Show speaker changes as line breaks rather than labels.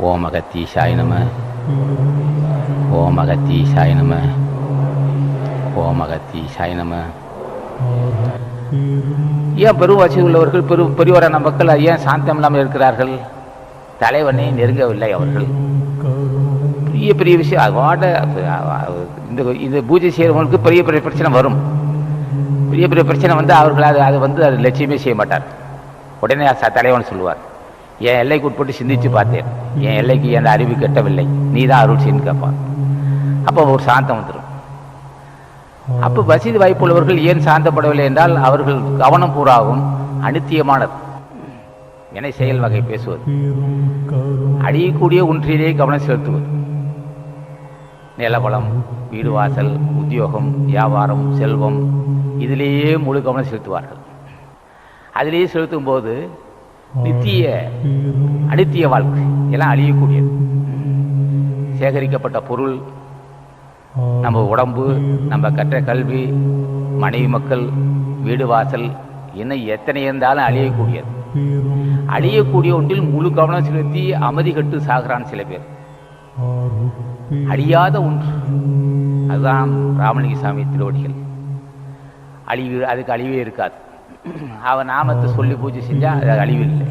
ஓம் அகத்தீசாய நம. ஓம் அகத்தீசாய நம. ஓம் அகத்தீசாய நம. ஏன் பெருவாசி உள்ளவர்கள் பெரு பெரியவரான மக்கள் ஏன் சாந்தம் இல்லாமல் இருக்கிறார்கள்? தலைவனை நெருங்கவில்லை அவர்கள். பெரிய பெரிய விஷயம். அவாட இந்த இந்த பூஜை செய்கிறவங்களுக்கு பெரிய பெரிய பிரச்சனை வரும். பெரிய பெரிய பிரச்சனை வந்து அவர்கள் அது அது வந்து அது லட்சியமே செய்ய மாட்டார். உடனே ச- தலைவன் சொல்லுவார். என் எல்லைக்கு உட்பட்டு சிந்திச்சு பார்த்தேன். என் எல்லைக்கு என் அறிவு கெட்டவில்லை. நீ தான் அருள் செய்யு கேட்பான் அப்போ ஒரு சாந்தம் வந்துடும். அப்போ வசதி வாய்ப்புள்ளவர்கள் ஏன் சாந்தப்படவில்லை என்றால் அவர்கள் கவனம் பூராவும் அனித்தியமானது. என செயல் வகை பேசுவது. அழியக்கூடிய ஒன்றிலே கவனம் செலுத்துவது. நிலவளம் வீடு வாசல் உத்தியோகம் வியாபாரம் செல்வம் இதிலேயே முழு கவனம் செலுத்துவார்கள். அதிலேயே செலுத்தும் போது நித்திய அனித்திய வாழ்க்கை. எல்லாம் அழியக்கூடியது. சேகரிக்கப்பட்ட பொருள் நம்ம உடம்பு நம்ம கற்ற கல்வி மனைவி மக்கள் வீடு வாசல் இன்னும் எத்தனை இருந்தாலும் அழியக்கூடியது. அழியக்கூடிய ஒன்றில் முழு கவனம் செலுத்தி அமைதி கட்டு சாகிறான் சில பேர். அழியாத ஒன்று. அதுதான் ராமலிங்க சாமி திருவடிகள். அழிவு அதுக்கு அழிவே இருக்காது. அவன் நாமத்தை சொல்லி பூஜை செஞ்சா அது அழிவில்லை.